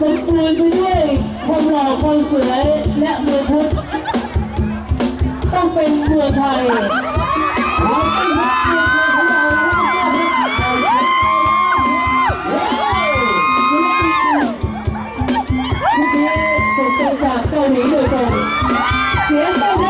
สมบูรณ์ไปด้วยความหล่อความสวยและเมืองพุทธต้องเป็นเมืองไทยเราเป็นงไทยองเราแล้วนยตรง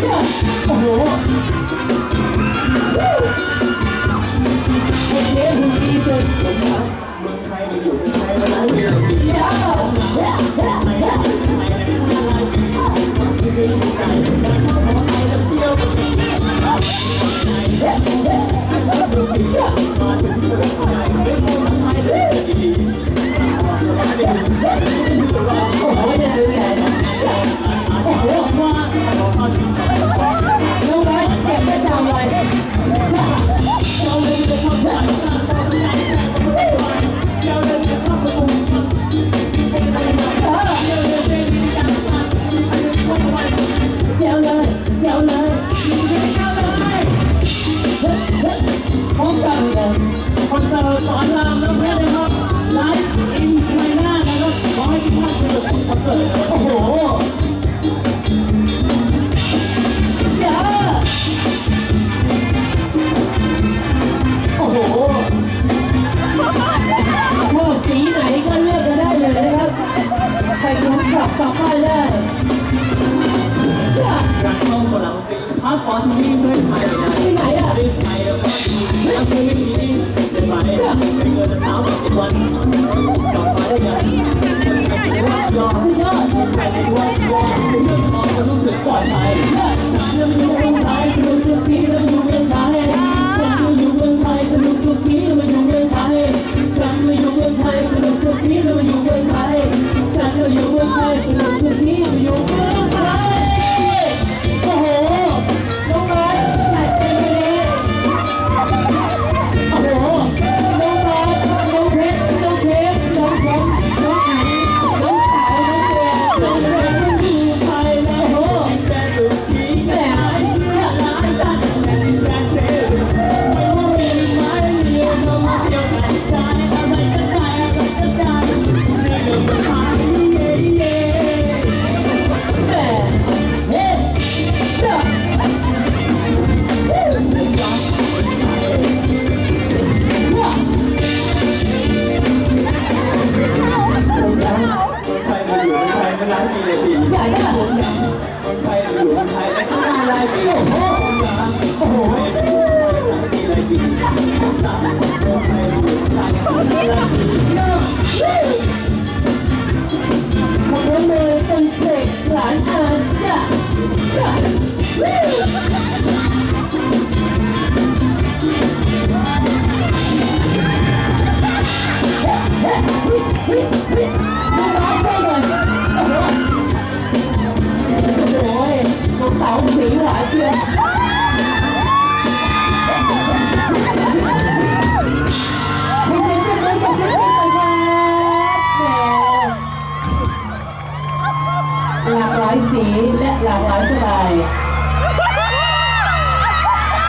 โอ้โหไอ้เดีสุดมรัเมืองไทยมันอยู่ไทยมันรัเดียวดีเดียว ครามน้ำเพชรนะครับไลฟ์อินไปหน่านะครับขอให้ทุกท่านสนุกกับคอนเสิร์ตโอ้โหเดี๋ยวโอ้โหชอบสีไหนก็เลือกกันได้เลยนะครับใครรู้กลับกลับบ้านได้การเข้าหลังพาสปอร์ตที่ไม่ใช่ที่ไหนอะไม่ใช่แล้วก็ที่ไม่ใช่ ไหมเงินเช้าทุกวันกลัได้ยังไทยยอดยอดคนไทยยอดยอด